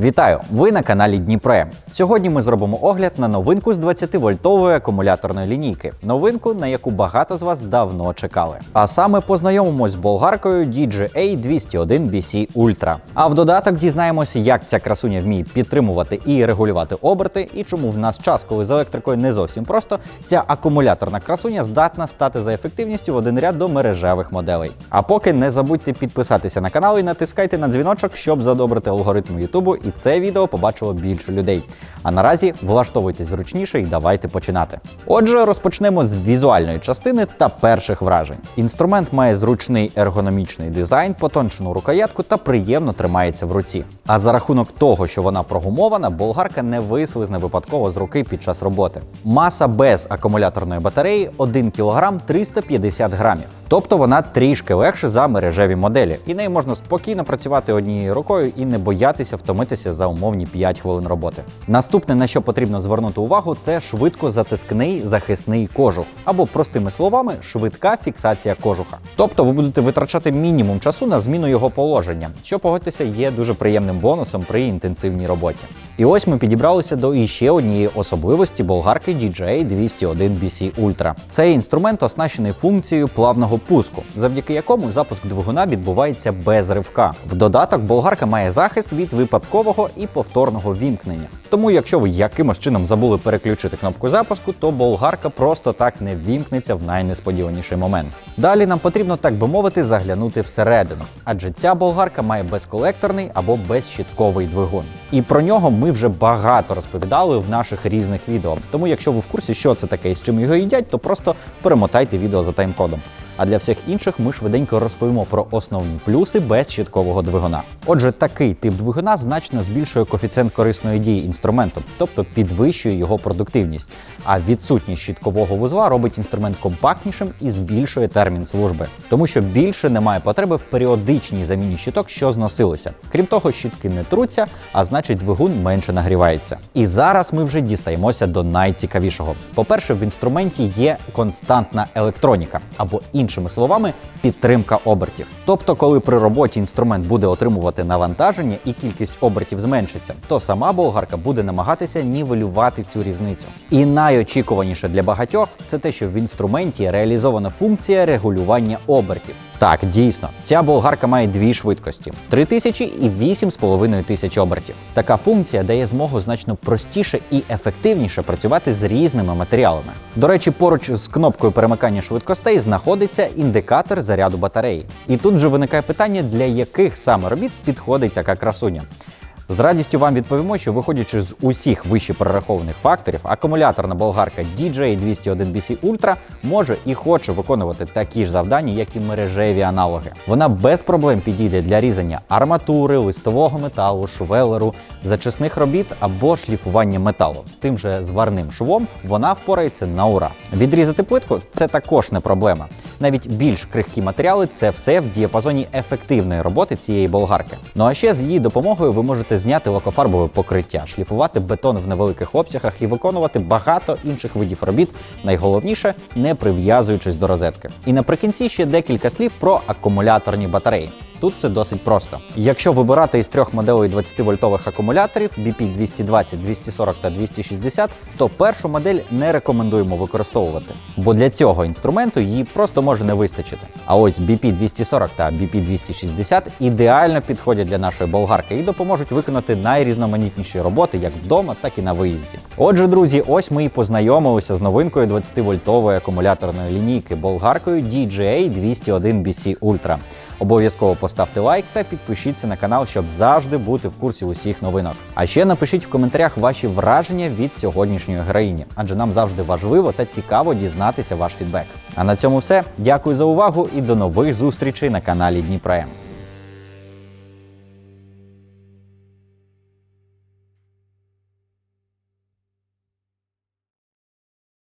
Вітаю! Ви на каналі Дніпре. Сьогодні ми зробимо огляд на новинку з 20-вольтової акумуляторної лінійки. Новинку, на яку багато з вас давно чекали. А саме познайомимось з болгаркою DJA 201 BC Ultra. А в додаток дізнаємося, як ця красуня вміє підтримувати і регулювати оберти, і чому в нас час, коли з електрикою не зовсім просто, ця акумуляторна красуня здатна стати за ефективністю в один ряд до мережевих моделей. А поки не забудьте підписатися на канал і натискайте на дзвіночок, щоб задобрити алгоритм Ютубу, і це відео побачило більше людей. А наразі влаштовуйтесь зручніше і давайте починати. Отже, розпочнемо з візуальної частини та перших вражень. Інструмент має зручний ергономічний дизайн, потончену рукоятку та приємно тримається в руці. А за рахунок того, що вона прогумована, болгарка не вислизне випадково з руки під час роботи. Маса без акумуляторної батареї 1 кг 350 грамів. Тобто вона трішки легше за мережеві моделі, і нею можна спокійно працювати однією рукою і не боятися втомитися за умовні 5 хвилин роботи. Наступне, на що потрібно звернути увагу, це швидкозатискний захисний кожух, або простими словами, швидка фіксація кожуха. Тобто ви будете витрачати мінімум часу на зміну його положення, що погодьтеся є дуже приємним бонусом при інтенсивній роботі. І ось ми підібралися до іще однієї особливості болгарки DJI 201 BC Ultra. Цей інструмент оснащений функцією плавного пуску, завдяки якому запуск двигуна відбувається без ривка. В додаток болгарка має захист від випадкового і повторного вімкнення. Тому, якщо ви якимось чином забули переключити кнопку запуску, то болгарка просто так не вімкнеться в найнесподіваніший момент. Далі нам потрібно, так би мовити, заглянути всередину, адже ця болгарка має безколекторний або безщітковий двигун. І про нього ми вже багато розповідали в наших різних відео. Тому, якщо ви в курсі, що це таке і з чим його їдять, то просто перемотайте відео за тайм-кодом. А для всіх інших ми швиденько розповімо про основні плюси безщіткового двигуна. Отже, такий тип двигуна значно збільшує коефіцієнт корисної дії інструменту, тобто підвищує його продуктивність. А відсутність щіткового вузла робить інструмент компактнішим і збільшує термін служби, тому що більше немає потреби в періодичній заміні щиток, що зносилися. Крім того, щітки не труться, а значить двигун менше нагрівається. І зараз ми вже дістаємося до найцікавішого. По-перше, в інструменті є константна електроніка, або іншими словами, підтримка обертів. Тобто, коли при роботі інструмент буде отримувати навантаження і кількість обертів зменшиться, то сама болгарка буде намагатися нівелювати цю різницю. І найочікуваніше для багатьох це те, що в інструменті реалізована функція регулювання обертів. Так, дійсно, ця болгарка має дві швидкості: 3000 і 8500 тисяч обертів. Така функція дає змогу значно простіше і ефективніше працювати з різними матеріалами. До речі, поруч з кнопкою перемикання швидкостей знаходиться індикатор заряду батареї. І тут вже виникає питання, для яких саме робіт підходить така красуня. З радістю вам відповімо, що виходячи з усіх вище перерахованих факторів, акумуляторна болгарка DJI 201 BC Ultra може і хоче виконувати такі ж завдання, як і мережеві аналоги. Вона без проблем підійде для різання арматури, листового металу, швелеру, зачисних робіт або шліфування металу. З тим же зварним швом вона впорається на ура. Відрізати плитку це також не проблема. Навіть більш крихкі матеріали це все в діапазоні ефективної роботи цієї болгарки. Ну а ще з її допомогою ви можете зняти лакофарбове покриття, шліфувати бетон в невеликих обсягах і виконувати багато інших видів робіт. Найголовніше не прив'язуючись до розетки. І наприкінці ще декілька слів про акумуляторні батареї. Тут все досить просто. Якщо вибирати із трьох моделей 20-вольтових акумуляторів BP 220, 240 та 260, то першу модель не рекомендуємо використовувати, бо для цього інструменту її просто може не вистачити. А ось BP 240 та BP 260 ідеально підходять для нашої болгарки і допоможуть виконати найрізноманітніші роботи як вдома, так і на виїзді. Отже, друзі, ось ми і познайомилися з новинкою 20-вольтової акумуляторної лінійки болгаркою DJI 201 BC Ultra. Обов'язково поставте лайк та підпишіться на канал, щоб завжди бути в курсі усіх новинок. А ще напишіть в коментарях ваші враження від сьогоднішньої героїні, адже нам завжди важливо та цікаво дізнатися ваш фідбек. А на цьому все. Дякую за увагу і до нових зустрічей на каналі Дніпре.